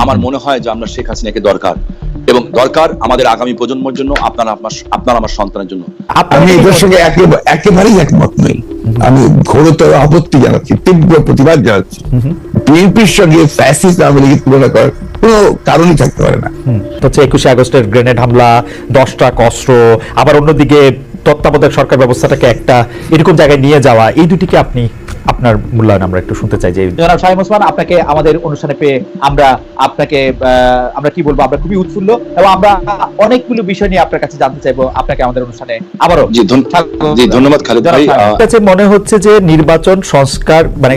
আমার মনে হয় যে আমরা শেখ হাসিনাকে দরকার। এবং দরকার আমাদের আগামী প্রজন্মের জন্য আপনার আমার আপনার আমার সন্তানের জন্য। আপনার আমি এটার সঙ্গে একেবারেই একমত নই। আমি ঘোরতর আপত্তি জানাচ্ছি তীব্র প্রতিবাদ জানাচ্ছি। বিএনপির সঙ্গে ফ্যাসিস্ট আওয়ামী লীগের তুলনা করার কোনো কারণই থাকতে পারে না। হচ্ছে একুশে আগস্টের গ্রেনেড হামলা দশটা অস্ত্র আবার অন্যদিকে তত্ত্বাবধায়ক সরকার ব্যবস্থাটাকে একটা এরকম জায়গায় নিয়ে যাওয়া এই দুটিকে আপনি আপনার মূল্যায়ন আমরা একটু শুনতে চাই যে জনাব শাহিম ওসমান আপনাকে আমাদের অনুষ্ঠানে পেয়ে আমরা আপনাকে আহ, আমরা কি বলব আমরা খুবই উৎফুল্ল এবং আমরা অনেকগুলো বিষয় নিয়ে আপনার কাছে জানতে চাইব আপনাকে আমাদের অনুষ্ঠানে। আবারও জি ধন্যবাদ খালিদ ভাই। কাছে মনে হচ্ছে যে নির্বাচন সংস্কার মানে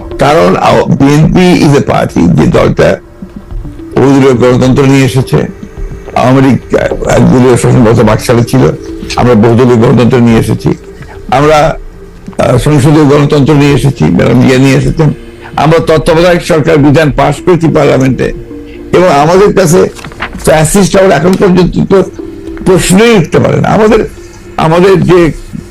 কারণ বিএনপি ইজ এ পার্টি যে দলটা বহুদলীয় গণতন্ত্র নিয়ে এসেছে। আওয়ামী লীগ শাসন গত বাক সালে ছিল। আমরা বহুদলীয় গণতন্ত্র নিয়ে এসেছি। আমরা সংসদীয় গণতন্ত্র নিয়ে এসেছি, ম্যাডাম জিয়া নিয়ে এসেছেন। আমরা তত্ত্বাবধায়ক সরকার বিধান পাশ করেছি পার্লামেন্টে। এবং আমাদের কাছে ফ্যাসিস্ট আমরা এখন পর্যন্ত তো প্রশ্নই উঠতে পারে না। আমাদের আমাদের যে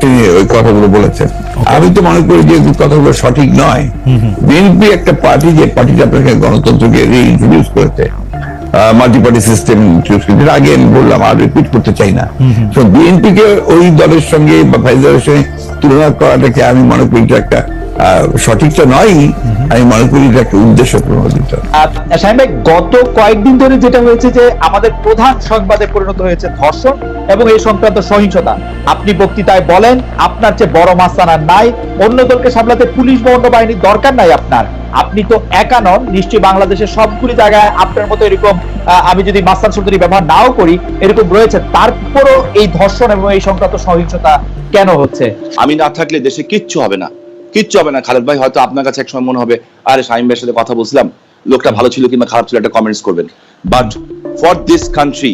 তিনি ওই কথাগুলো বলেছেন। আমি তো মনে করি যে কথাগুলো সঠিক নয়। বিএনপি একটা পার্টি যে পার্টিটা আপনাকে গণতন্ত্রকে রিইন্ট্রোডিউস করেছে মাল্টি পার্টি সিস্টেম ইন্ট্রোডিউস আগে আমি বললাম, আর রিপিট করতে চাই না। তো বিএনপি কে ওই দলের সঙ্গে বা দলের সঙ্গে তুলনা করাটাকে আমি মনে করি এটা একটা সঠিক তো নয় আমি মনে করি এটা একটা উদ্দেশ্য প্রণোদিত। গত কয়েকদিন ধরে যেটা হয়েছে যে আমাদের প্রধান সংবাদে পরিণত হয়েছে ধর্ষণ এবং এই সংক্রান্ত সহিংসতা। আপনি বক্তৃতায় বলেন, আপনার চেয়ে বড় মাস্তানা নাই, অন্য দলকে সামলাতে পুলিশ বা অন্য বাহিনীর দরকার নাই আপনার। আপনি তো একা নন, নিশ্চয়ই বাংলাদেশের সবগুলি জায়গায় আপনার মতো এরকম আমি যদি মাস্তান শব্দটি ব্যবহার নাও করি, এরকম রয়েছে। তারপরও এই ধর্ষণ এবং এই সংক্রান্ত সহিংসতা কেন হচ্ছে? আমি না থাকলে দেশে কিচ্ছু হবে না। কিচ্ছু হবে না। খালেদ ভাই, হয়তো আপনার কাছে একসময় মনে হবে, আরে শাহিম ভাইয়ের সাথে কথা বলছিলাম, লোকটা ভালো ছিল কিংবা খারাপ ছিল, একটা কমেন্টস করবেন। বাট ফর দিস কান্ট্রি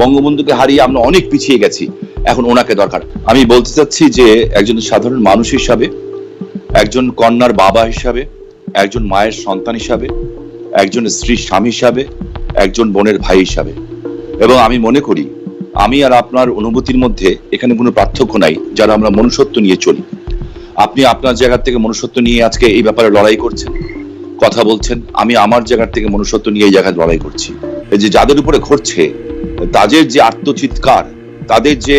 বঙ্গবন্ধুকে হারিয়ে আমরা অনেক পিছিয়ে গেছি। এখন ওনাকে দরকার। আমি বলতে চাচ্ছি যে, একজন সাধারণ মানুষ হিসাবে, একজন কন্যার বাবা হিসাবে, একজন মায়ের সন্তান হিসাবে, একজন স্ত্রীর স্বামী হিসাবে, একজন বোনের ভাই হিসাবে। এবং আমি মনে করি, আমি আর আপনার অনুভূতির মধ্যে এখানে কোনো পার্থক্য নাই, যারা আমরা মনুষ্যত্ব নিয়ে চলি। আপনি আপনার জায়গা থেকে মনুষ্যত্ব নিয়ে আজকে এই ব্যাপারে লড়াই করছেন, কথা বলছেন, আমি আমার জায়গা থেকে মনুষ্যত্ব নিয়ে এই জায়গায় লড়াই করছি। এই যে যাদের উপরে ঘটছে তাদের যে আত্মচিৎকার, তাদের যে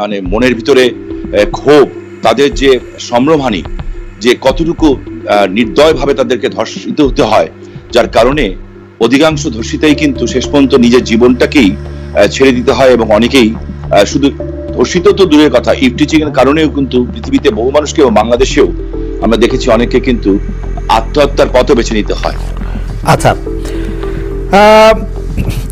মানে মনের ভিতরে ক্ষোভ, তাদের যে সম্ভ্রমহানি যে কতটুকু নির্দয়ভাবে তাদেরকে ধর্ষিত হতে হয়, যার কারণে অধিকাংশ ধর্ষিতাই কিন্তু শেষ পর্যন্ত নিজের জীবনটাকেই ছেড়ে দিতে হয় এবং অনেকেই শুধু ধর্ষিত তো দূরের কথা ইফটিচিং এর কারণেও কিন্তু পৃথিবীতে বহু মানুষকে এবং বাংলাদেশেও আমরা দেখেছি অনেকে কিন্তু আত্মহত্যার পথ বেছে নিতে হয়। আচ্ছা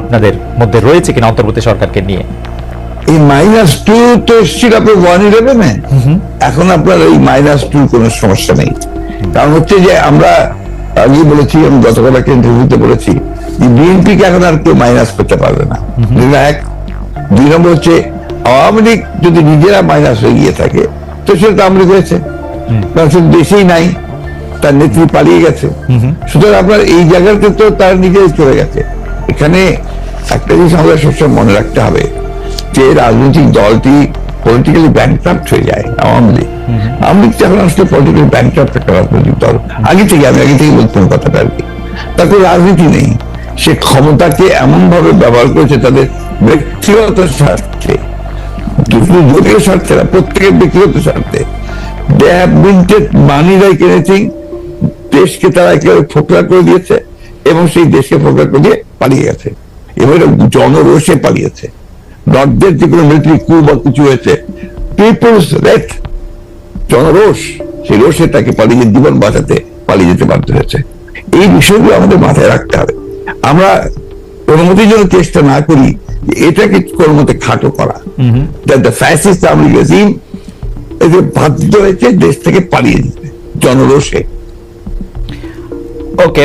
আপনাদের মধ্যে রয়েছে কিনা অন্তর্বর্তী সরকারকে নিয়ে? এই মাইনাস টু তো এসেছিল আপনার ওয়ান ইলেভেনে এখন আপনার এই মাইনাস টু কোনো সমস্যা নেই। কারণ হচ্ছে যে আমরা আগেই বলেছি আমি গতকাল একটা ইন্টারভিউতে বলেছি যে বিএনপিকে এখন আর কেউ মাইনাস করতে পারবে না। এক দুই নম্বর হচ্ছে আওয়ামী লীগ যদি নিজেরা মাইনাস হয়ে গিয়ে থাকে তো সেটা তো আওয়ামী লীগ হয়েছে কারণ সে দেশেই নাই তার নেত্রী পালিয়ে গেছে। সুতরাং আপনার এই জায়গাতে তো তার নিজেই চলে গেছে। এখানে একটা জিনিস আমাদের সবসময় মনে রাখতে হবে যে রাজনৈতিক দলটি পলিটিক্যালি ব্যাংক্রাফ্ট হয়ে যায় আওয়ামী লীগ। আওয়ামী লীগ এখন আসলে পলিটিক্যালি ব্যাংক্রাফ্ট একটা রাজনৈতিক দল। আগে থেকে আমি আগে থেকে বলতাম কথাটা আর কি। তার কোনো রাজনীতি নেই। সে ক্ষমতাকে এমন ভাবে ব্যবহার করেছে তাদের ব্যক্তিগত স্বার্থে শুধু দলীয় স্বার্থে না প্রত্যেকের ব্যক্তিগত স্বার্থে। They have printed money like anything দেশকে তারা একেবারে ফোকলা করে দিয়েছে এবং সেই দেশকে ফোকলা করে দিয়ে পালিয়ে গেছে। এবারে জনরোষে পালিয়েছে। নর্থদের যে কোনো মিলিটারি কু বা কিছু হয়েছে পিপলস রেট জনরোষ সেই রোষে তাকে পালিয়ে জীবন বাঁচাতে পালিয়ে যেতে বাধ্য হয়েছে। এই বিষয়গুলো আমাদের মাথায় রাখতে হবে। আমরা কোনো মতেই যেন চেষ্টা না করি এটাকে কোনো মতে খাটো করা। ফ্যাসিস্ট আওয়ামী রেজিম বাধ্য হয়েছে দেশ থেকে পালিয়ে দিতে জনরোষে। ওকে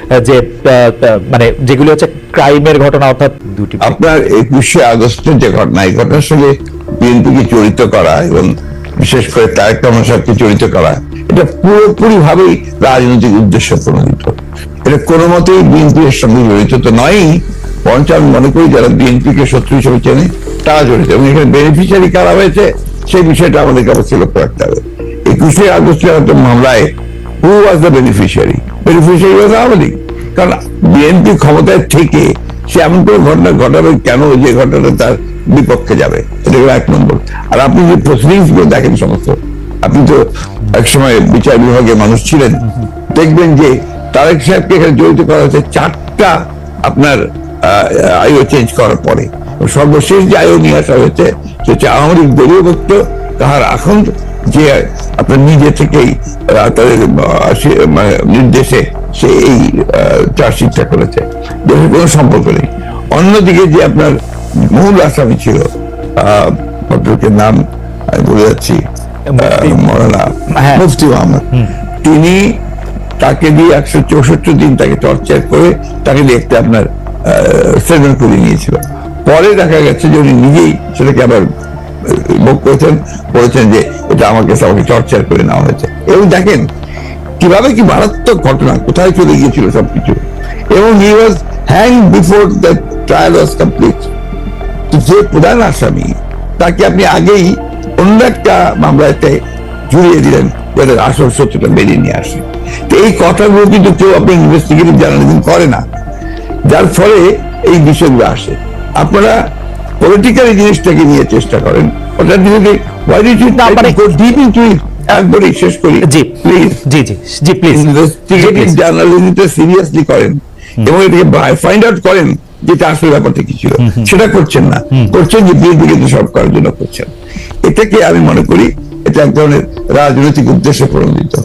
যে মানে যেগুলো হচ্ছে ক্রাইমের ঘটনা অর্থাৎ দুটি আপনার একুশে আগস্টের যে ঘটনা এই ঘটনার সঙ্গে বিএনপিকে জড়িত করা এবং বিশেষ করে তারেক রহমান সাহেবকে জড়িত করা এটা পুরোপুরি ভাবেই রাজনৈতিক উদ্দেশ্য প্রণোদিত। এটা কোনো মতেই বিএনপি এর সঙ্গে জড়িত তো নয়ই বরঞ্চ আমি মনে করি যারা বিএনপি কে শত্রু হিসেবে চেনে তারা জড়িত। এবং এখানে বেনিফিশিয়ারি কারা হয়েছে সেই বিষয়টা আমাদেরকে অবশ্যই লক্ষ্য রাখতে হবে। একুশে আগস্টের একটা মামলায় who was the beneficiary beneficiary was Awami League. কারণ বিএনপি ক্ষমতায় থেকে সে এমন কোনো ঘটনা ঘটাবে কেন? যে ঘটনাটা তার বিপক্ষে যাবে। এটা এক নম্বর। আর আপনি যে প্রসিডিংসগুলো দেখেন সমস্ত, আপনি তো একসময় বিচার বিভাগের মানুষ ছিলেন, দেখবেন যে তারেক সাহেবকে এখানে জড়িত করা হয়েছে চারটা আপনার আইও চেঞ্জ করার পরে। সর্বশেষ যে আইও নিয়ে আসা হয়েছে সে হচ্ছে আওয়ামী লীগ দলীয় ভুক্ত, তাহার এখন যে আপনার নিজে থেকেই তাদের মানে নির্দেশে সে এই চার্জশিটটা করেছে। যেটার কোনো সম্পর্ক নেই। অন্যদিকে যে আপনার মূল আসামি ছিল আহ, নাম আমি বলে যাচ্ছি মৌলানা হ্যাঁ। মুফতি মোহাম্মদ। তিনি তাকে দিয়ে একশো চৌষট্টি দিন তাকে টর্চার করে তাকে দিয়ে একটা আপনার স্টেটমেন্ট করে নিয়েছিল। পরে দেখা গেছে যে উনি নিজেই সেটাকে আবার ভোগ করেছেন, বলেছেন যে এটা আমাকে আমাকে টর্চার করে নেওয়া হয়েছে। এবং দেখেন, কীভাবে কি মারাত্মক ঘটনা, কোথায় চলে গিয়েছিল সবকিছু। এবং he was hang before the trial was complete যে প্রধান আসামি, তাকে আপনি আগেই অন্য একটা মামলাতে জুড়িয়ে দিলেন, যাতে আসল সত্যটা বেরিয়ে নিয়ে আসে। তো এই কথাগুলো কিন্তু কেউ আপনি ইনভেস্টিগেটিভ জার্নালিজম করে না। যার ফলে এই বিষয়গুলো আসে। আপনারা পলিটিক্যাল জিনিসটাকে নিয়ে চেষ্টা করেন। মানে- go deep into it? একবারই শেষ করি। জি। প্লিজ জি জি। জি প্লিজ ইনভেস্টিগেটিভ জার্নালিজমটা সিরিয়াসলি করেন। এবং এটাকে ফাইন্ড আউট করেন যেটা আসলে ব্যাপারটা কি ছিল। সেটা করছেন না। করছেন যে সব করার জন্য করছেন। এটাকে আমি মনে করি এটা এক ধরনের রাজনৈতিক উদ্দেশ্যে প্রণোদিত।